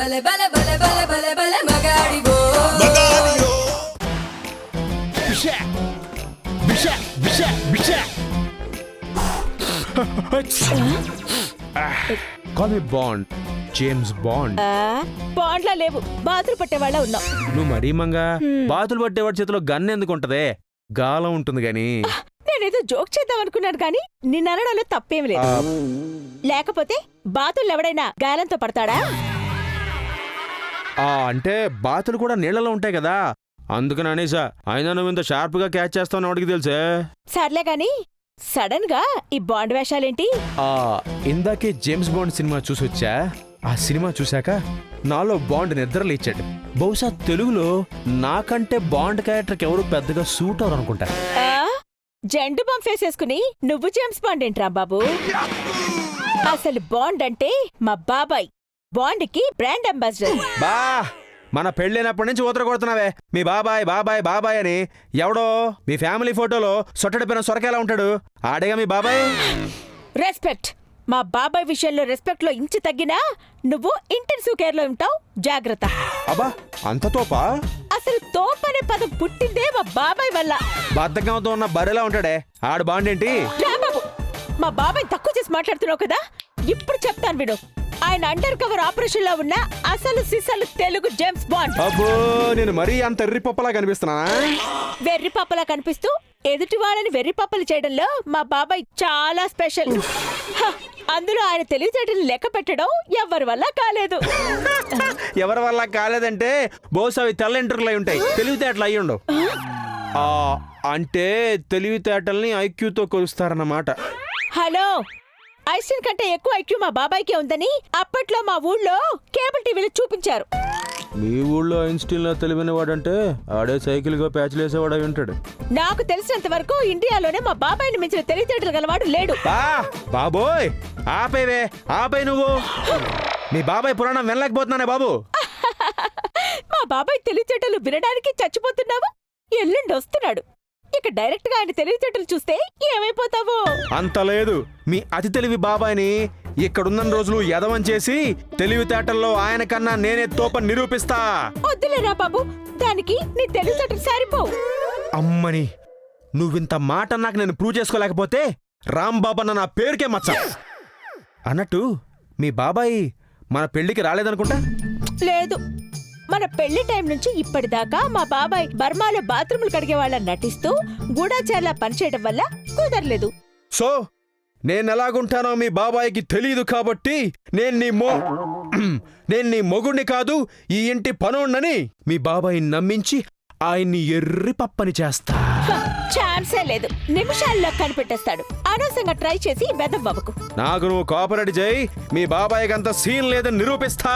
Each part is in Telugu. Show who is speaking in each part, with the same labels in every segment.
Speaker 1: బలె బలె బలె బలె బలె బలె మగాడివో.
Speaker 2: బిషా బిషా బిషా Bisha call me Bond James Bond
Speaker 3: బాండ్లా లేవు. బాతులు పట్టేవాళ్ళ ఉన్నావు
Speaker 2: నువ్వు మరీ మంగా. బాతులు పట్టేవాడి చేతిలో గన్ ఎందుకు ఉంటదే? గాలం ఉంటుంది గాని.
Speaker 3: నేనేదో జోక్ చేద్దాం అనుకున్నాను కానీ నిన్న అనడంలో తప్పేం లేదు. లేకపోతే బాతులు ఎవడైనా గాలంతో పడతాడా?
Speaker 2: అంటే బాతులు కూడా నీళ్ళలో ఉంటాయి కదా. అందుకని అనేసా అయినా నువ్వు ఇంత షార్ప్గా క్యాచ్ చేస్తావు వాడికి తెలుసే?
Speaker 3: సర్లే గాని సడన్గా ఈ బాండ్ వేషాలేంటి?
Speaker 2: ఆ ఇందాకే జేమ్స్ బాండ్ సినిమా చూసొచ్చా ఆ సినిమా చూశాక నాలో బాండ్ నిద్రలు ఇచ్చాడు బహుశా తెలుగులో నాకంటే బాండ్ క్యారెక్టర్కి ఎవరు పెద్దగా సూట్ అవరు అనుకుంటా.
Speaker 3: ఆ? జెండు బాంబ్ వేసేసుకుని నువ్వు జేమ్స్ బాండ్ ఏంట్రా బాబు? అసలు బాండ్ అంటే మా బాబాయ్. బాండ్కి బ్రాండ్ అంబాసిడర్.
Speaker 2: బా మన పెళ్ళైనప్పటి నుంచి ఊతర కొడుతున్నావే. మీ బాబాయ్ బాబాయ్ బాబాయ్ అని ఎవడో మీ ఫ్యామిలీ ఫోటోలో సొట్టడిపోయిన సొరకేలా ఉంటాడు? ఆడేగా మీ బాబాయ్.
Speaker 3: రెస్పెక్ట్. మా బాబాయ్ విషయంలో రెస్పెక్ట్లో ఇంచు తగ్గినా నువ్వు ఇంటెన్సివ్ కేర్లో ఉంటావు. జాగ్రత్త.
Speaker 2: అబ్బా అంత తోపా?
Speaker 3: అసలు తోపు అనే పదం పుట్టిందే మా బాబాయ్ వల్ల.
Speaker 2: బద్ధకంతో ఉన్న బర్రెలా ఉంటాడే? ఆడు బాండ్
Speaker 3: బాబు. మా బాబాయ్ తక్కువ చేసి మాట్లాడుతున్నావు కదా? ఇప్పుడు చెప్తాను విడు ఆయన అండర్ కవర్ ఆపరేషన్లో ఉన్న అసలు సిసలు తెలుగు జేమ్స్ బాండ్.
Speaker 2: అబ్బో నేను మరీ అంత ఎర్రి పప్పలా కనిపిస్తున్నానా?
Speaker 3: వెర్రి పప్పలా కనిపిస్తూ ఎదుటి వాళ్ళని వెర్రి పప్పలు చేయడంలో మా బాబాయ్ చాలా స్పెషల్. హ, అందులో ఆయన తెలివితేటలు లెక్క పెట్టడం ఎవరి వల్ల కాలేదు.
Speaker 2: ఎవరి వల్ల కాలేదంటే బహుశా అవి తెల్ల ఇంటర్లు అయి ఉంటాయి. తెలివితేటలు అయి ఉండవు. ఆ, అంటే తెలివితేటల్ని ఐక్యూతో కొలుస్తారన్నమాట.
Speaker 3: హలో ఐస్టిన్ కంటే ఎక్కువ ఐక్యూ మా బాబాయ్కే ఉందని అప్పట్లో మా ఊళ్ళో కేబుల్ టీవీలో చూపించారు.
Speaker 2: మీ ఊళ్ళో ఐన్స్టీన్లో తెలివిన వాడంటే ఆడే సైకిల్గా ప్యాచ్లు వేసేవాడు అయి ఉంటాడు.
Speaker 3: నాకు తెలిసినంత వరకు ఇండియాలోనే మా బాబాయ్ని మించిన తెలివితేటలు గలవాడు లేడు.
Speaker 2: బా బాబోయ్ ఆపేవే ఆపే నువ్వు. మీ బాబాయ్ పురాణం వినలేకపోతున్నానే బాబు.
Speaker 3: మా బాబాయ్ తెలివితేటలు వినడానికి చచ్చిపోతున్నావు? ఎల్లుండి వస్తున్నాడు. ఇక డైరెక్ట్గా ఆయన తెలివితేటలు చూస్తే ఏమైపోతావో?
Speaker 2: అంత లేదు. మీ అతి తెలివి బాబాయ్ని ఇక్కడున్న రోజులు ఎదవం చేసి తెలివితేటల్లో ఆయన కన్నా నేనే తోప నిరూపిస్తా.
Speaker 3: వద్దులేరా బాబు దానికి నీ తెలివితేటలు సారిపోవు.
Speaker 2: అమ్మని నువ్వింత మాట నాకు నేను ప్రూవ్ చేసుకోలేకపోతే రాంబాబు అన్న నా పేరుకే మచ్చ. అన్నట్టు మీ బాబాయ్ మన పెళ్ళికి రాలేదనుకుంటా?
Speaker 3: లేదు మన పెళ్ళి టైం నుంచి ఇప్పటిదాకా మా బాబాయ్ బర్మాలో బాత్రూములు కడిగే వాళ్ళ నటిస్తూ గూఢాచార్లా పనిచేయడం వల్ల కుదరలేదు.
Speaker 2: సో నేను ఎలాగుంటానో మీ బాబాయ్కి తెలియదు కాబట్టి నేను నీ మో నేను నీ మొగుణ్ణి కాదు ఈ ఇంటి పనోణ్ణని మీ బాబాయ్ నమ్మించి ఆయన్ని ఎర్రి పప్పని చేస్తా.
Speaker 3: ఛాన్సే లేదు. నిమిషాల్లో కనిపెట్టేస్తాడు. అనవసరంగా ట్రై చేసి వెదవ్వకు
Speaker 2: నాకు నువ్వు కోఆపరేట్ చేయి మీ బాబాయ్కి అంత సీన్ లేదని నిరూపిస్తా.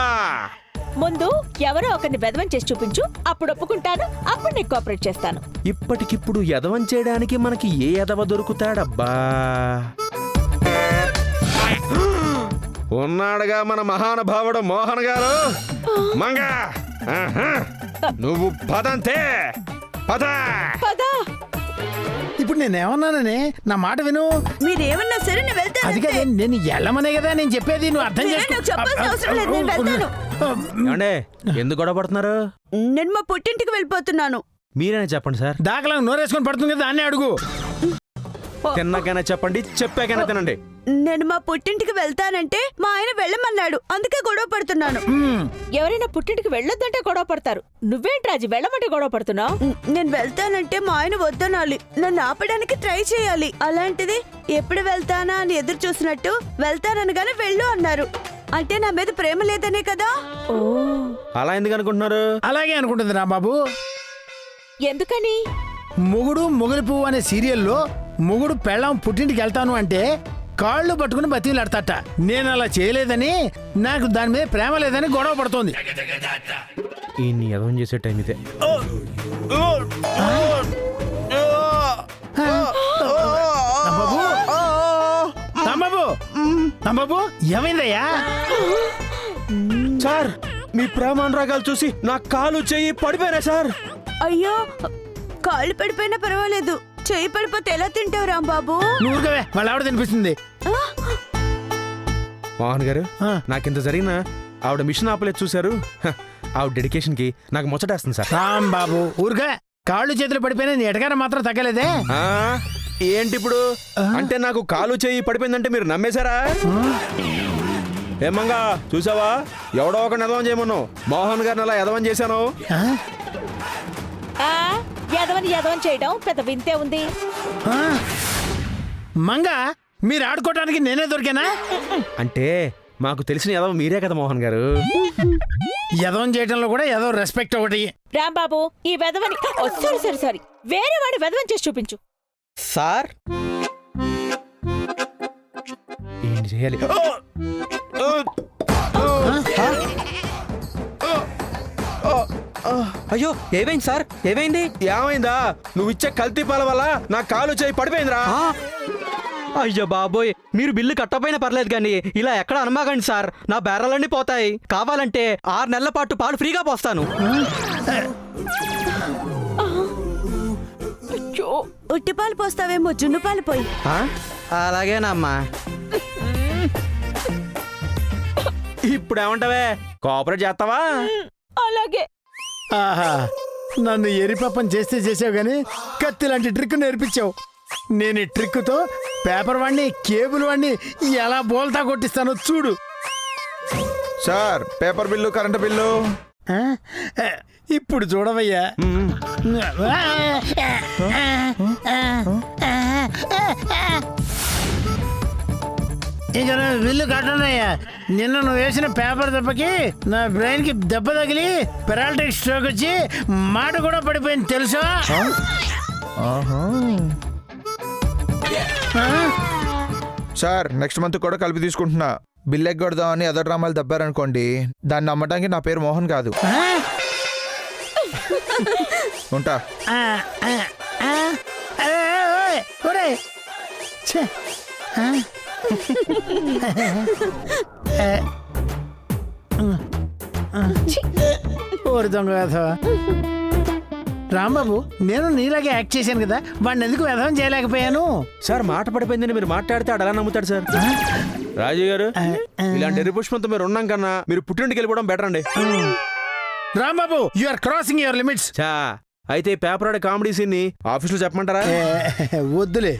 Speaker 3: ముందు ఎవరో ఒకరిని బెదవం చేసి చూపించు అప్పుడు ఒప్పుకుంటాను అప్పుడు నీకు కోఆపరేట్ చేస్తాను.
Speaker 2: ఇప్పటికిప్పుడు ఎదవం చేయడానికి మనకి ఏ ఎదవ దొరుకుతాడబ్బా? ఉన్నాడుగా మన మహానుభావుడు మోహన్ గారు. మంగ ఆహా. నువ్వు పదంతే పద.
Speaker 3: పదా.
Speaker 4: ఇప్పుడు నేనేమన్నానని నా మాట విను.
Speaker 5: మీరేమన్నా సరే నేను వెళ్తాను
Speaker 4: అది కదే నేను ఎల్లమనే కదా నేను చెప్పేది నువ్వు అర్థం
Speaker 5: నేను
Speaker 4: చేసుకో.
Speaker 5: నాకు చెప్పాల్సిన అవసరం లేదు, నేను వెళ్తాను.
Speaker 2: ఏమండే ఎందుకు గొడవ పడుతున్నారు?
Speaker 5: నేను మా పుట్టింటికి వెళ్ళిపోతున్నాను.
Speaker 2: మీరేనా చెప్పండి సార్?
Speaker 4: దాకలా నోరేసుకొని పడుతుంది కదా దాన్ని అడుగు.
Speaker 2: తిన్నాకైనా చెప్పండి చెప్పాకైనా తినండి.
Speaker 5: నేను మా పుట్టింటికి వెళ్తానంటే మా ఆయన వెళ్ళమన్నాడు అందుకే గొడవ పడుతున్నాను.
Speaker 3: ఎవరైనా పుట్టింటికి వెళ్ళొద్దంటే గొడవ పడతారు. నువ్వేంటి రాజు వెళ్ళమంటే గొడవ పడుతున్నావు?
Speaker 5: నేను వెళ్తానంటే మా ఆయన వద్దనాలి. నన్ను ఆపడానికి ట్రై చేయాలి. అలాంటిది ఎప్పుడు వెళ్తానా అని ఎదురు చూసినట్టు వెళ్తాననగానే వెళ్ళు అన్నారు. అంటే నా మీద ప్రేమ లేదనే కదా?
Speaker 3: ఓ.
Speaker 2: అలా ఎందుకు అనుకుంటున్నారు?
Speaker 4: అలాగే అనుకుంటుంది రా బాబు.
Speaker 3: ఎందుకని?
Speaker 4: మొగుడు మొగులి పువ్వు అనే సీరియల్లో మొగుడు పెళ్ళం పుట్టింటికి వెళ్తాను అంటే కాళ్ళు పట్టుకుని బతిలాడతాట నేను అలా చేయలేదని నాకు దాని మీద ప్రేమ లేదని గొడవ పడుతోంది.
Speaker 2: ఎదవం చేసే టైం ఇదే.
Speaker 4: రాంబాబు రాంబాబు ఏమైందయ్యా?
Speaker 2: సార్ మీ ప్రేమానురాగాలు చూసి నా కాలు చెయ్యి పడిపోయినా సార్.
Speaker 5: అయ్యో కాళ్ళు పడిపోయినా పర్వాలేదు. చేయి పడిపోతే ఎలా తింటావు రాంబాబు?
Speaker 4: నువ్వు ఊరుకోవే వాళ్ళ ఆవిడ తినిపిస్తుంది.
Speaker 2: మోహన్ గారు. నాకింత జరిగిన ఆవిడ మిషన్ ఆపలేదు చూశారు. హ, ఆవిడ డెడికేషన్కి నాకు ముచ్చటేస్తుంది సార్.
Speaker 4: రామ్ బాబు ఊరుగా కాళ్ళు చేతులు పడిపోయినా నీ ఎటగారం మాత్రం తగ్గలేదే?
Speaker 2: ఆ, ఏంటి ఇప్పుడు అంటే నాకు కాలు చేయి పడిపోయిందంటే మీరు నమ్మేశారా? ఏమంగా చూసావా? ఎవడో ఒక ఎదవం చేయమన్నావు. మోహన్ గారిని అలా ఎదవం చేశాను.
Speaker 3: యదవని యదవని చేయడం పెద్ద వింతే ఉంది.
Speaker 4: ఆ? మంగ మీరు ఆడుకోవడానికి నేనే దొరికానా?
Speaker 2: అంటే మాకు తెలిసిన ఎదవ మీరే కదా మోహన్ గారు.
Speaker 4: యదవం చేయడంలో కూడా ఏదో రెస్పెక్ట్ ఒకటి.
Speaker 3: రాంబాబు ఈ వెధవని ఓ, సారీ సారీ సారీ వేరే వాడి వెధవని చేసి చూపించు.
Speaker 2: సార్? ఏంటి చేయాలి!
Speaker 6: అయ్యో ఏమైంది సార్? ఏమైంది?
Speaker 2: ఏమైందా? నువ్వు ఇచ్చే కల్తీ పాల వల్ల నా కాలు చేయి పడిపోయిందిరా!
Speaker 6: అయ్యో బాబోయ్ మీరు బిల్లు కట్టపోయినా పర్లేదు కానీ ఇలా ఎక్కడ అనమాగండి సార్? నా బేరాలన్నీ పోతాయి. కావాలంటే ఆరు నెలల పాటు పాలు ఫ్రీగా పోస్తాను.
Speaker 5: ఉట్టిపాలు పోస్తావేమో జున్ను పాలు పోయి.
Speaker 6: ఆ? అలాగేనమ్మా.
Speaker 2: ఇప్పుడు ఏమంటావే కోఆపరేట్ చేస్తావా?
Speaker 3: అలాగే.
Speaker 4: ఆహా నన్ను ఎరిపప్పని చేస్తే చేసావు గాని కత్తి లాంటి ట్రిక్ నేర్పించావు. నేను ఈ ట్రిక్తో పేపర్ వాడిని కేబుల్ వాడిని ఎలా బోల్తా కొట్టిస్తానో చూడు.
Speaker 7: Sir paper bill current bill?
Speaker 4: ఇప్పుడు చూడవయ్యా. ఇక నువ్వు బిల్లు కట్టనయ్యా. నిన్న నువ్వు వేసిన పేపర్ దెబ్బకి నా బ్రెయిన్కి దెబ్బ తగిలి పెరాలటిక్ స్ట్రోక్ వచ్చి మాట కూడా పడిపోయింది తెలుసా?
Speaker 7: సార్ నెక్స్ట్ మంత్ కూడా కలిపి తీసుకుంటున్నా. బిల్ ఎగ్గొడదామని అదర్ డ్రామాలు దబ్బారనుకోండి. దాన్ని నమ్మటానికి నా పేరు మోహన్ కాదు? ఉంటా.
Speaker 4: ఓరి దొంగ వేధవా. రాంబాబు నేను నీలాగే యాక్ట్ చేశాను కదా వాడిని ఎందుకు వ్యధం చేయలేకపోయాను?
Speaker 2: సార్ మాట పడిపోయిందని మీరు మాట్లాడితే ఆడు ఎలా నమ్ముతాడు సార్. రాజు గారు ఇలాంటి ఎర్రి పుష్పంతో మీరు ఉన్నాం కన్నా మీరు పుట్టింటికి వెళ్ళిపోవడం బెటర్ అండి
Speaker 4: Rambabu you are crossing your limits
Speaker 2: చా అయితే పేపర్ ఆడే కామెడీ సీన్ని ఆఫీస్లో చెప్పమంటారా?
Speaker 4: వద్దులే.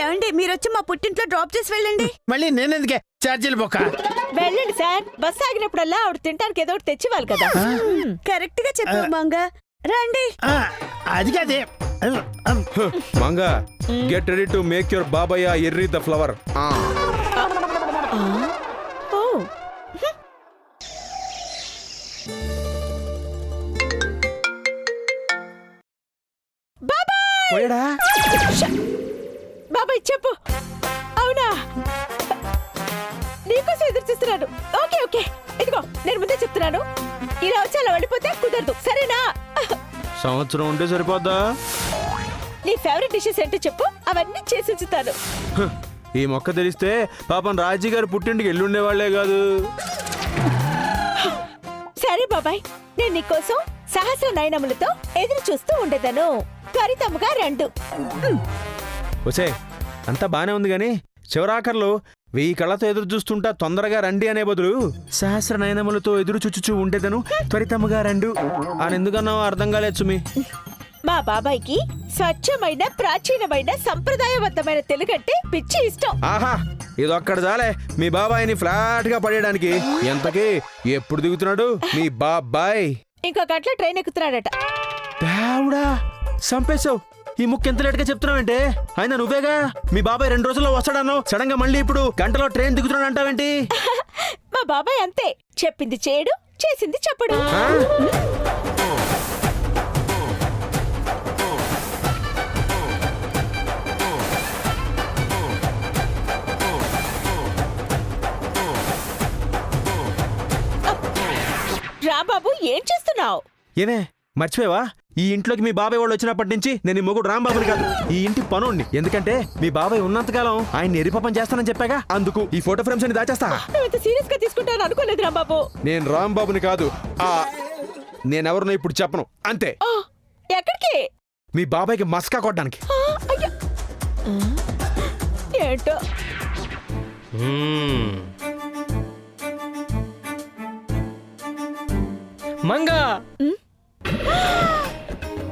Speaker 5: ఏమండి మీరు వచ్చి మా పుట్టింట్లో డ్రాప్ చేసి వెళ్ళండి.
Speaker 4: మళ్ళీ నేనెందుకే? ఛార్జీలు బొక్క.
Speaker 3: వెళ్ళండి సార్. బస్ ఆగినప్పుడల్లా ఆవిడ తినడానికి ఏదో ఒకటి తెచ్చివ్వాలి కదా.
Speaker 5: కరెక్ట్గా చెప్పావు మంగ. రండి.
Speaker 4: ఆ, అది కాదే.
Speaker 2: Manga get ready to make your బాబయ్య ఎర్రీ ద ఫ్లవర్ పోయాడా?
Speaker 3: బాబాయ్ చెప్పు. అవునా? నీకోసం ఎదురు చూస్తున్నాను. Okay okay. ఇదిగో నేను ముందే చెప్తున్నాను. ఇలా వచ్చి అలా వెళ్ళిపోతే కుదరదు. సరేనా?
Speaker 2: సంవత్సరం ఉంటే సరిపోద్దా?
Speaker 3: నీ ఫేవరెట్ డిషెస్ ఏంటో చెప్పు. అవన్నీ చేసి ఉంచుతాను.
Speaker 2: ఈ మొక్క తెలిస్తే పాపం రాజీ గారు పుట్టింటికి ఎల్లుండేవాళ్ళే కాదు.
Speaker 3: సరే బాబాయ్ నేను నీకోసం సహస్ర నయనములతో ఎదురు చూస్తూ ఉండేదను. త్వరితముగా రెండు.
Speaker 2: ఒసే అంతా బానే ఉంది గాని చివరాఖర్లో వెయ్యి కళ్ళతో ఎదురు చూస్తుంటా తొందరగా రండి అనే బదులు సహస్ర నయనములతో ఎదురు చుచ్చుచూ ఉండేదను. త్వరితముగా రండు. అని ఎందుకన్నావో అర్థం కాలేదు సుమి.
Speaker 3: మా బాబాయ్కి స్వచ్ఛమైన ప్రాచీనమైన సంప్రదాయబద్ధమైన తెలుగంటే పిచ్చి ఇష్టం.
Speaker 2: ఆహా ఇదొక్కడ చాలే. మీ బాబాయిని ఫ్లాట్గా పడేయడానికి ఎంతకీ ఎప్పుడు దిగుతున్నాడు మీ బాబాయ్?
Speaker 3: ఇంకో గంటలో ట్రైన్ ఎక్కుతున్నాడట.
Speaker 2: దేవుడా చంపేశావు. ఈ ముక్క ఎంత లేట్గా చెప్తున్నావంటే? ఆయన నువ్వేగా? మీ బాబాయ్ రెండు రోజుల్లో వస్తాడన్నావు. సడన్గా మళ్ళీ ఇప్పుడు గంటలో ట్రైన్ దిగుతున్నాడు అంటావేంటి?
Speaker 3: మా బాబాయ్ అంతే. చెప్పింది చేయడు చేసింది చెప్పడు. రాబాబు ఏం చేస్తున్నావు?
Speaker 2: ఏమే మర్చిపోయావా? ఈ ఇంట్లోకి మీ బాబాయ్ వాళ్ళు వచ్చినప్పటి నుంచి నేను ఈ మొగుడు రాంబాబుని కాదు. ఈ ఇంటి పనుండి ఎందుకంటే మీ బాబాయ్ ఉన్నంతకాలం ఆయన ఎరిపాపం చేస్తానని చెప్పాగా. అందుకు ఈ ఫోటో ఫ్రేమ్స్ అని దాచేస్తా.
Speaker 3: నువ్వు సీరియస్గా తీసుకుంటాను అనుకోలేదు రాంబాబు
Speaker 2: నేను రాంబాబుని కాదు ఆ నేనెవరినో ఇప్పుడు చెప్పను. అంతే.
Speaker 3: ఎక్కడికి?
Speaker 2: మీ బాబాయ్కి మస్కా కొట్టడానికి.
Speaker 3: ఏంటో? మంగా.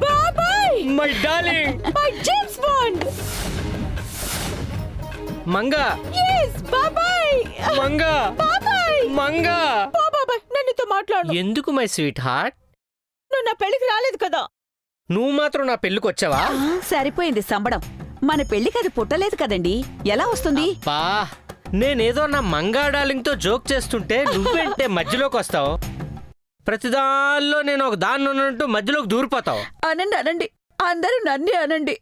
Speaker 3: బాబాయ్! My darling. My James Bond!
Speaker 8: Manga.
Speaker 3: Yes బాబాయ్!
Speaker 8: మంగా.
Speaker 3: బాబాయ్!
Speaker 8: మంగా.
Speaker 3: బాబాయ్ నన్నుతో మాట్లాడు.
Speaker 8: ఎందుకు మై స్వీట్ హార్ట్?
Speaker 3: నువ్వు నా పెళ్ళికి రాలేదు కదా.
Speaker 8: నువ్వు మాత్రం నా పెళ్ళికి వచ్చావా
Speaker 9: సరిపోయింది సంబడం. మన పెళ్ళికి అది పుట్టలేదు కదండి. ఎలా వస్తుంది?
Speaker 8: బా నేనేదో నా మంగా డార్లింగ్తో జోక్ చేస్తుంటే నువ్వేంటే మధ్యలోకి వస్తావు ప్రతిదానిలో నేను ఒక దాన్ని ఉన్నట్టు మధ్యలోకి దూరిపోతావు.
Speaker 9: అనండి అనండి. అందరూ నన్నే అనండి.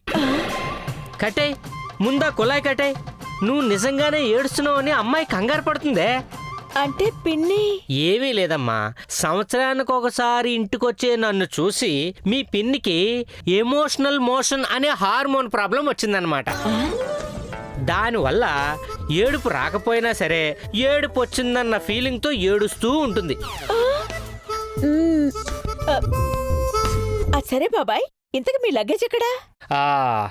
Speaker 8: కటే ముందా కులాయి కటే నువ్వు నిజంగానే ఏడుస్తున్నావు అని అమ్మాయి కంగారు పడుతుందే?
Speaker 3: అంటే పిన్ని?
Speaker 8: ఏమీ లేదమ్మా. సంవత్సరానికి ఒకసారి ఇంటికొచ్చే నన్ను చూసి మీ పిన్నికి ఎమోషనల్ మోషన్ అనే హార్మోన్ ప్రాబ్లం వచ్చిందనమాట దానివల్ల ఏడుపు రాకపోయినా సరే ఏడుపు వచ్చిందన్న ఫీలింగ్తో ఏడుస్తూ ఉంటుంది.
Speaker 3: ఆ, సరే బాబాయ్ ఇంతకు మీ లగేజ్ ఎక్కడా?
Speaker 8: ఆ.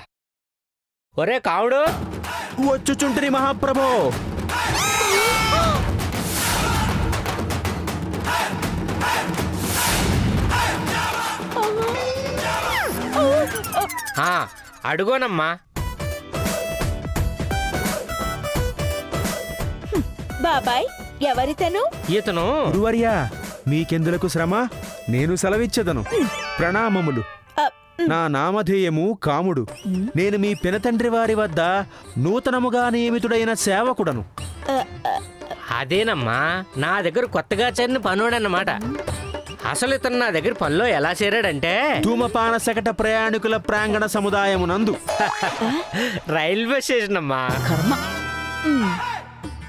Speaker 8: ఒరే కావుడు
Speaker 2: వచ్చుచుంటిని మహాప్రభో.
Speaker 8: ఆ, అడుగోనమ్మా.
Speaker 3: బాబాయ్ ఎవరితను?
Speaker 8: ఇతను.
Speaker 2: గురువర్యా మీకెందులకు శ్రమ? నేను సెలవిచ్చదను. ప్రణామములు. నా నామధేయము కాముడు. నేను మీ పినతండ్రి వారి వద్ద నూతనముగా నియమితుడైన సేవకుడను.
Speaker 8: అదేనమ్మా నా దగ్గర కొత్తగా చేరిన పనోడన్నమాట. అసలు ఇతను నా దగ్గర పనిలో ఎలా చేరాడంటే?
Speaker 2: ధూమపాన శకట ప్రయాణికుల ప్రాంగణ సముదాయమునందు.
Speaker 8: రైల్వే స్టేషన్ అమ్మా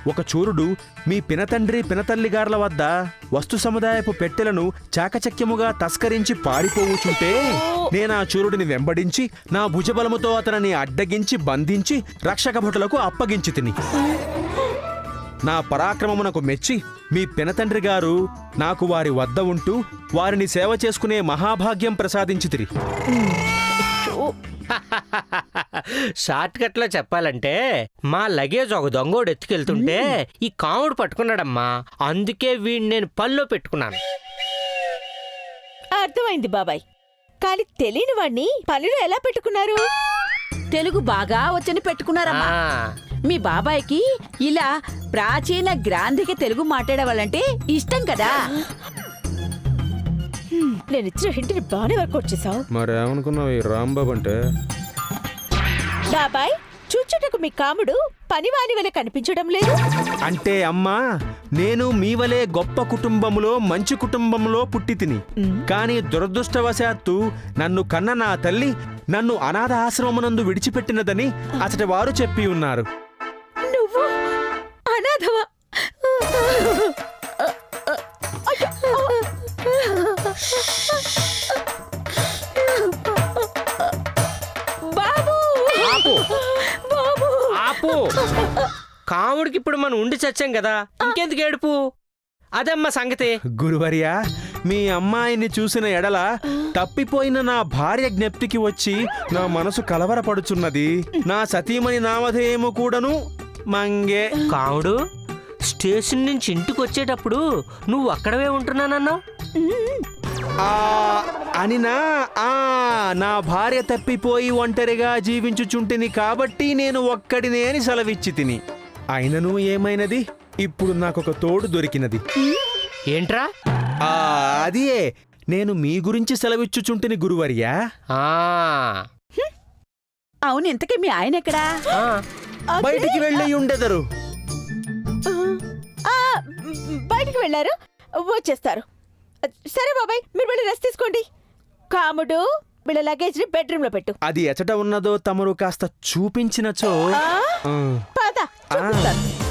Speaker 2: ఒక చూరుడు మీ పినతండ్రి పినతల్లిగార్ల వద్ద వస్తు సముదాయపు పెట్టెలను చాకచక్యముగా తస్కరించి పారిపోవుచుంటే నేనా చూరుడిని వెంబడించి నా భుజబలముతో అతనిని అడ్డగించి బంధించి రక్షక భటులకు అప్పగించి తిని. నా పరాక్రమమునకు మెచ్చి మీ పినతండ్రి గారు నాకు వారి వద్ద ఉంటూ వారిని సేవ చేసుకునే మహాభాగ్యం ప్రసాదించితిరి
Speaker 8: షార్ట్ కట్లో చెప్పాలంటే మా లగేజ్ ఒక దొంగోడు ఎత్తుకెళ్తుంటే ఈ కాముడు పట్టుకున్నాడమ్మా. అందుకే వీడిని నేను పనిలో పెట్టుకున్నాను.
Speaker 3: అర్థమైంది బాబాయ్. కానీ తెలియని వాణ్ణి పనిలో ఎలా పెట్టుకున్నారు?
Speaker 9: తెలుగు బాగా వచ్చని పెట్టుకున్నారమ్మా.
Speaker 8: ఆ,
Speaker 9: మీ బాబాయ్కి ఇలా ప్రాచీన గ్రాంధిక తెలుగు మాట్లాడేవాళ్ళంటే ఇష్టం కదా.
Speaker 3: నేను ఇచ్చిన హింటిని బాగానే వర్కౌట్ చేసావు
Speaker 2: మరేమనుకున్నావు ఈ రాంబాబు అంటే?
Speaker 3: బాబాయ్ చూచుటకు మీ కాముడు పనివాని వల్ల కనిపించడం లేదు?
Speaker 2: అంటే అమ్మా నేను మీ వలే గొప్ప కుటుంబములో మంచి కుటుంబంలో పుట్టి తిని కానీ దురదృష్టవశాత్తు నన్ను కన్న నా తల్లి నన్ను అనాథ ఆశ్రమమునందు విడిచిపెట్టినదని అతడి వారు చెప్పి ఉన్నారు.
Speaker 3: నువ్వు అనాథవా?
Speaker 8: ఆపు కాముడికి ఇప్పుడు మనం ఉండి చచ్చాం కదా. ఇంకెందుకు ఏడుపు? అదమ్మా సంగతి.
Speaker 2: గురువర్యా మీ అమ్మాయిని చూసిన ఎడల తప్పిపోయిన నా భార్య జ్ఞప్తికి వచ్చి నా మనసు కలవరపడుచున్నది. నా సతీమణి నామధేయము కూడాను మంగే.
Speaker 8: కాముడు స్టేషన్ నుంచి ఇంటికి వచ్చేటప్పుడు నువ్వు అక్కడవే ఉంటున్నానన్నావు?
Speaker 2: ఆ అనినా ఆ నా భార్య తప్పిపోయి ఒంటరిగా జీవించుచుంటిని కాబట్టి నేను ఒక్కడినే అని సెలవిచ్చి తిని. అయినను ఏమైనది? ఇప్పుడు నాకొక తోడు దొరికినది.
Speaker 8: ఏంట్రా?
Speaker 2: ఆ అదియే. నేను మీ గురించి సెలవిచ్చుచుంటిని గురువర్యా.
Speaker 8: ఆ.
Speaker 9: అవును ఇంతకీ మీ ఆయన ఎక్కడా?
Speaker 8: ఆ,
Speaker 2: బయటికి వెళ్ళి ఉండెదరు.
Speaker 3: ఆ, బయటికి వెళ్ళారు. వచ్చేస్తారు. సరే బాబాయ్ మీరు వెళ్ళి రెస్ట్ తీసుకోండి. కాముడు వీళ్ళ లగేజ్ని బెడ్రూమ్లో పెట్టు.
Speaker 2: అది ఎచట ఉన్నదో తమరు కాస్త చూపించినచో.
Speaker 3: ఆ, పద చూపిస్తాను.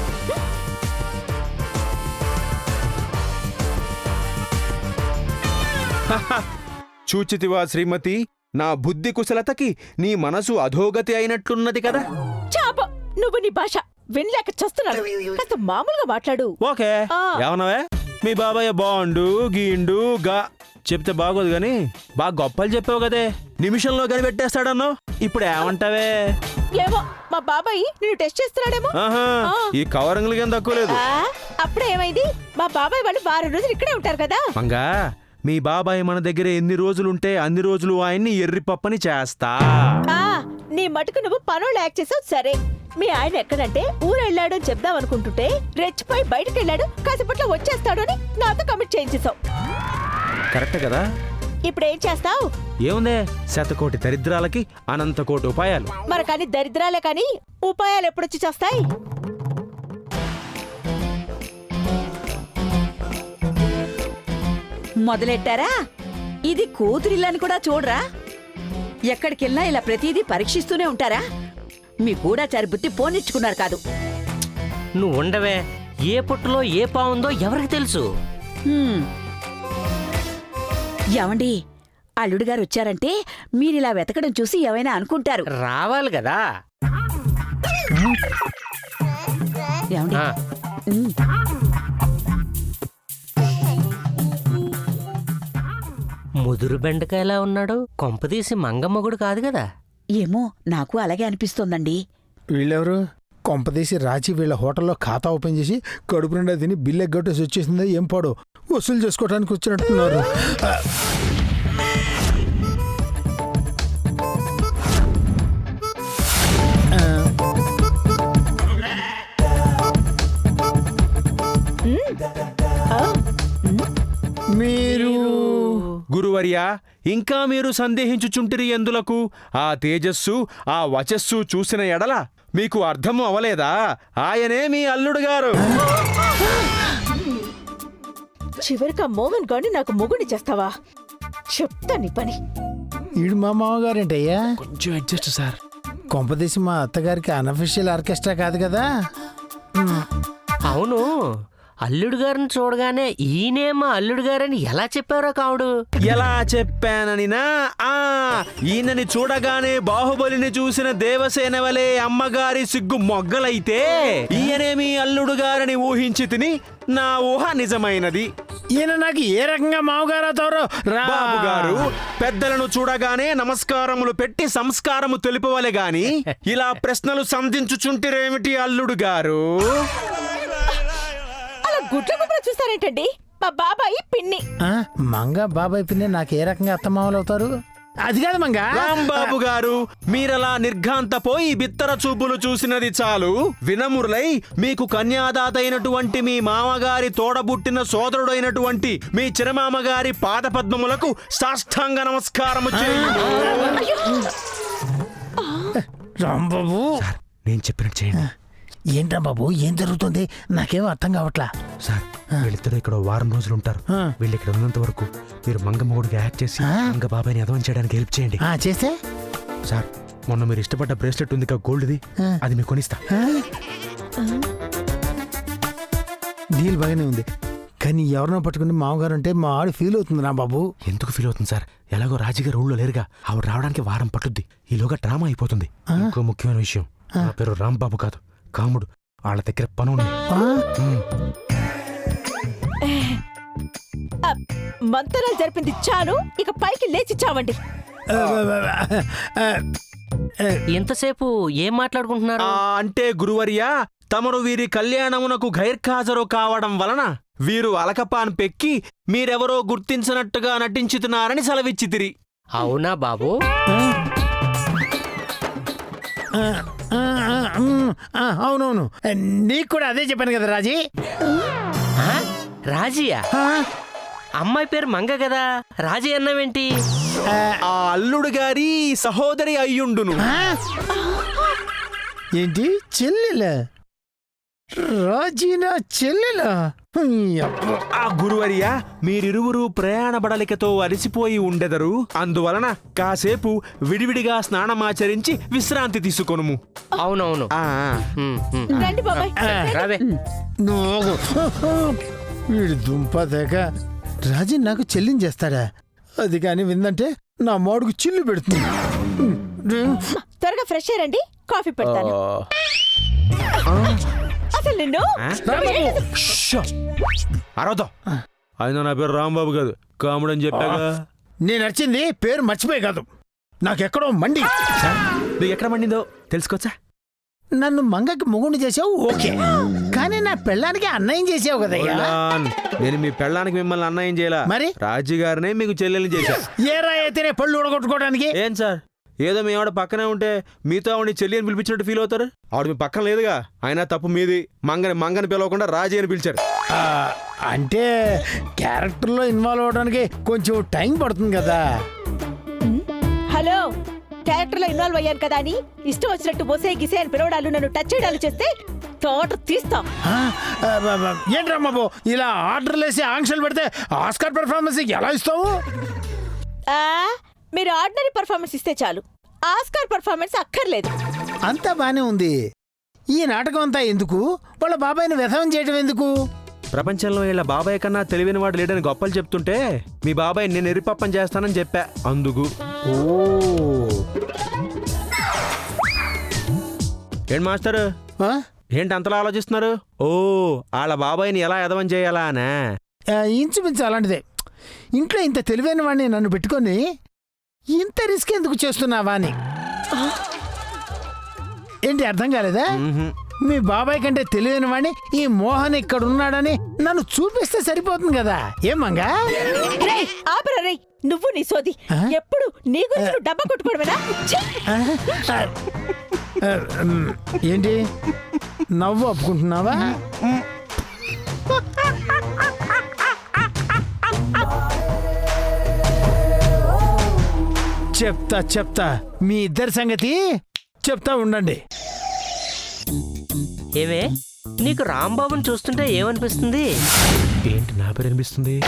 Speaker 2: చూచితివా శ్రీమతి నా బుద్ధి కుశలతకి నీ మనసు అధోగతి అయినట్లున్నది కదా.
Speaker 3: చాప నువ్వు నీ భాష వినలేక చస్తున్నాను. కాస్త మామూలుగా మాట్లాడు.
Speaker 2: ఓకే.
Speaker 3: ఆ.
Speaker 2: ఏమన్నావే? మీ బాబాయ్ బాండు గీండు గా చెప్తే బాగోదు గాని బాగా గొప్పలు చెప్పావు కదే. నిమిషంలో కనిపెట్టేస్తాడన్నావు ఇప్పుడు ఏమంటావే?
Speaker 3: ఏమో మా బాబాయ్ నిన్ను టెస్ట్ చేస్తున్నాడేమో.
Speaker 2: ఈ కవరింగ్లకేం తక్కువ లేదు.
Speaker 3: అప్పుడే ఏమైంది? మా బాబాయ్ వాళ్ళు వారం రోజులు ఇక్కడే ఉంటారు కదా.
Speaker 2: మంగా మీ బాబాయ్ మన దగ్గర ఎన్ని రోజులుంటే అన్ని రోజులు ఆయన్ని ఎర్రి పప్పని చేస్తా.
Speaker 3: నీ మటుకు నువ్వు పనులు యాక్ట్ చేసావు సరే. మీ ఆయన ఎక్కడంటే ఊరు వెళ్ళాడు అని చెప్దాం అనుకుంటుంటే రెచ్చిపోయి బయటకు వెళ్ళాడు కాసేపట్లో వచ్చేస్తాడు అని నాతో కమిట్ చేయించేసావు
Speaker 2: కరెక్ట్ కదా?
Speaker 3: ఇప్పుడు ఏం చేస్తావు?
Speaker 2: ఏముందే? శతకోటి దరిద్రాలకి అనంత కోటి ఉపాయాలు.
Speaker 3: మరి కానీ దరిద్రాలే కానీ ఉపాయాలు ఎప్పుడొచ్చి చేస్తాయి?
Speaker 9: మొదలెట్టారా? ఇది కూతురిల్లని కూడా చూడరా? ఎక్కడికెళ్ళినా ఇలా ప్రతిదీ పరీక్షిస్తూనే ఉంటారా? మీ గూఢాచారి బుద్ధి పోనిచ్చుకున్నారు కాదు.
Speaker 8: నువ్వు ఉండవే. ఏ పుట్టలో ఏ పావుందో ఎవరికి తెలుసు?
Speaker 9: హ్మ్. ఏమండి అల్లుడు గారు వచ్చారంటే మీరిలా వెతకడం చూసి ఏమైనా అనుకుంటారు.
Speaker 8: రావాలి కదా.
Speaker 9: ఏమండి?
Speaker 8: ఆ,
Speaker 9: ఉమ్.
Speaker 8: ముదురు బెండకాయలా ఉన్నాడు. కొంపదీసి మంగమ్మగుడు కాదు కదా.
Speaker 9: ఏమో నాకు అలాగే అనిపిస్తోందండి.
Speaker 4: వీళ్ళెవరు? కొంపదీసి రాచి వీళ్ళ హోటల్లో ఖాతా ఓపెన్ చేసి కడుపు నిండా తిని బిల్లు ఎగ్గొట్టేసి వచ్చేసిందా ఏం పాడు? వసూలు చేసుకోవడానికి వచ్చినట్టున్నారు. మీరు?
Speaker 2: గురువర్యా ఇంకా మీరు సందేహించుచుంటిరి ఎందులకు? ఆ తేజస్సు ఆ వచస్సు చూసిన ఎడల మీకు అర్థము అవలేదా? ఆయనే మీ అల్లుడు గారు.
Speaker 3: చివరికి ఆ మోహన్ గాని నాకు మొగుని చేస్తావా? చెప్తా నీ పని.
Speaker 4: ఈడు మా మామగారేంటయ్యా?
Speaker 2: కొంచెం అడ్జస్ట్ సార్.
Speaker 4: కొంపదీసి మా అత్తగారికి అనఫిషియల్ ఆర్కెస్ట్రా కాదు కదా?
Speaker 8: అవును. అల్లుడు గారిని చూడగానే ఈయనే మా అల్లుడు గారని ఎలా చెప్పారో కావుడు
Speaker 2: ఎలా చెప్పాననినా? ఆ ఈయనని చూడగానే బాహుబలిని చూసిన దేవసేన వలె అమ్మగారి సిగ్గు మొగ్గలైతే ఈయనే మీ అల్లుడు గారని ఊహించి తిని నా ఊహ నిజమైనది.
Speaker 4: ఈయన నాకు ఏ రకంగా మామగారు అవుతారో రా.
Speaker 2: బాబు గారు పెద్దలను చూడగానే నమస్కారములు పెట్టి సంస్కారము తెలుపవలె గాని ఇలా ప్రశ్నలు సంధించుచుంటిరేమిటి అల్లుడు గారు
Speaker 3: గుడ్ల గుడ్ల చూస్తారేంటండి? మా బాబాయి పిన్ని.
Speaker 4: ఆ, మంగ బాబాయ్ పిన్ని నాకు ఏ రకంగా అత్తమామలు అవుతారు అది కాదు మంగ.
Speaker 2: రాంబాబు గారు మీరలా నిర్ఘాంతపోయి బిత్తర చూపులు చూసినది చాలు. వినమురులై మీకు కన్యాదాత అయినటువంటి మీ మామగారి తోడబుట్టిన సోదరుడైనటువంటి మీ చిరమామగారి పాదపద్మములకు సాష్టాంగ నమస్కారము చేయండి.
Speaker 4: రాంబాబు!
Speaker 2: నేను చెప్పినట్టు చేయండి.
Speaker 4: ఏంట్రా బాబు? ఏం జరుగుతుంది? నాకేం అర్థం కావట్లా.
Speaker 2: సార్ వీళ్ళిద్దరూ ఇక్కడ వారం రోజులు ఉంటారు. వీళ్ళు ఇక్కడ ఉన్నంత వరకు మీరు మంగమ్మగుడికి యాక్ట్ చేసి. మంగ బాబాయ్ని అదవం చేయడానికి హెల్ప్ చేయండి.
Speaker 4: ఆ, చేస్తే?
Speaker 2: సార్ మొన్న మీరు ఇష్టపడ్డ బ్రేస్లెట్ ఉంది గోల్డ్ది
Speaker 4: ఆ.
Speaker 2: అది మీకు కొనిస్తా.
Speaker 4: డీల్ బాగానే ఉంది. కానీ ఎవరినో పట్టుకుని మామగారు అంటే మా ఆడు ఫీల్ అవుతుంది నా బాబు.
Speaker 2: ఎందుకు ఫీల్ అవుతుంది సార్? ఎలాగో రాజుగారు ఊళ్ళో లేరుగా. ఆవిడ రావడానికి వారం పట్టుద్ది. ఈలోగా డ్రామా అయిపోతుంది. ఇంకో ముఖ్యమైన విషయం. నా పేరు రాంబాబు కాదు. కాముడు వాళ్ళ దగ్గర పని ఉంది
Speaker 4: ఆ?
Speaker 2: ఉమ్.
Speaker 3: ఆ, మంతనాలు జరిపింది చాలు ఇక పైకి లేచి చావండి.
Speaker 8: ఎంతసేపు ఏం మాట్లాడుకుంటున్నారు?
Speaker 2: అంటే గురువర్యా తమరు వీరి కళ్యాణమునకు గైర్హాజరు కావడం వలన వీరు అలకపాన్ పెక్కి మీరెవరో గుర్తించినట్టుగా నటించుతున్నారని సెలవిచ్చితిరి.
Speaker 8: అవునా బాబు?
Speaker 4: అవునవును. నీకు కూడా అదే చెప్పాను కదా రాజీ.
Speaker 8: ఆ? రాజీయా?
Speaker 4: ఆ,
Speaker 8: అమ్మాయి పేరు మంగ కదా? రాజీ అన్నావేంటి?
Speaker 4: ఆ,
Speaker 2: ఆ అల్లుడు గారి సహోదరి అయ్యుండును?
Speaker 4: ఏంటి? చెల్లెల? రాజీనా చెల్లెల.
Speaker 2: ఆ గురువర్యా మీరిరువురు ప్రయాణ బడలికతో అలసిపోయి ఉండెదరు. అందువలన కాసేపు విడివిడిగా స్నానమాచరించి విశ్రాంతి తీసుకొనుము.
Speaker 8: అవునవును.
Speaker 4: వీడు దుంప తెగ. రాజీ నాకు చెల్లించేస్తాడా? అది కానీ విందంటే నా మాడుకు చిల్లు పెడుతుంది.
Speaker 3: త్వరగా ఫ్రెష్ అయ్యారండి కాఫీ పెడతాను. అసలు నిన్ను?
Speaker 2: షో! అరవద్దు ఆయన నా పేరు రాంబాబు కాదు కాముడు అని చెప్పాగా
Speaker 4: నేను నచ్చింది పేరు మర్చిపోయి కాదు. నాకెక్కడో మండి.
Speaker 2: నీకు ఎక్కడ మండిందో తెలుసుకోవచ్చా?
Speaker 4: నన్ను మంగకి మొగుండు చేసావు ఓకే. కానీ నా పెళ్ళానికి అన్నయం చేసావు కదయ్యా.
Speaker 2: on. నేను మీ పెళ్ళానికి మిమ్మల్ని అన్యాయం చేయాల.
Speaker 4: మరి?
Speaker 2: రాజుగారినే మీకు చెల్లెల్ని చేశా.
Speaker 4: ఏ రాయి అయితేనే పళ్ళు ఉడగొట్టుకోవడానికి
Speaker 2: ఏం సార్? ఏదో మీ ఆవిడ పక్కనే ఉంటే మీతో ఆవిడ చెల్లి అని పిలిపించినట్టు ఫీల్ అవుతారు? ఆవిడ మీ పక్కన లేదుగా. అయినా తప్పు మీది. మంగని మంగని పిలవకుండా రాజీ అని పిలిచారు
Speaker 4: ఆ, అంటే క్యారెక్టర్లో ఇన్వాల్వ్ అవడానికి కొంచెం టైం పడుతుంది కదా.
Speaker 3: హలో. క్యారెక్టర్లో ఇన్వాల్వ్ అయ్యాను కదా అని? ఇష్టం వచ్చినట్టు బొసే గిసే అని పిలవడాలు నన్ను టచ్ చేయడాలు చేస్తే తోట తీస్తాం.
Speaker 4: ఏంట్రమ్మా బాబు? ఇలా ఆర్డర్లు వేసి ఆంక్షలు పెడితే ఆస్కార్ పెర్ఫార్మెన్స్ ఎలా ఇస్తావు?
Speaker 3: ఆ, మీరు ఆర్డినరీ పర్ఫార్మెన్స్ ఇస్తే చాలు. ఆస్కార్ పర్ఫార్మెన్స్ అక్కర్లేదు.
Speaker 4: అంతా బానే ఉంది. ఈ నాటకం అంతా ఎందుకు? వాళ్ళ బాబాయ్ని వ్యధం చేయడం ఎందుకు?
Speaker 2: ప్రపంచంలో ఇలా బాబాయ్ కన్నా తెలివైన వాడు లేడని గొప్పలు చెప్తుంటే మీ బాబాయ్ నేను ఎరిపప్పని చేస్తానని చెప్పా. అందుకు.
Speaker 4: ఓ.
Speaker 2: ఏంటి మాస్టర్?
Speaker 4: ఆ?
Speaker 2: ఏంటి అంతలా ఆలోచిస్తున్నారు? ఓ వాళ్ళ బాబాయ్ని ఎలా ఎదవం చేయాలా అనే.
Speaker 4: ఆ, ఇంచుమించు అలాంటిదే. ఇంట్లో ఇంత తెలివైన వాడిని నన్ను పెట్టుకొని ఇంత రిస్క్ ఎందుకు చేస్తున్నావా అని? ఏంటి అర్థం కాలేదా? మీ బాబాయ్ కంటే తెలివైన వాడిని ఈ మోహన్ ఇక్కడ ఉన్నాడని నన్ను చూపిస్తే సరిపోతుంది కదా. ఏమంగా
Speaker 3: రేయ్, ఆపరా రేయ్ నువ్వు నీ సోది. ఎప్పుడు నీ గురించి నువ్వు డబ్బా కొట్టుకోవడమేనా? ఛీ!
Speaker 4: ఏంటి? నవ్వు ఒప్పుకుంటున్నావా? చెప్తా చెప్తా. మీ ఇద్దరి సంగతి చెప్తా ఉండండి.
Speaker 8: ఏమే? నీకు రాంబాబుని చూస్తుంటే ఏమనిపిస్తుంది?
Speaker 2: ఏంటి నా పేరు అనిపిస్తుంది?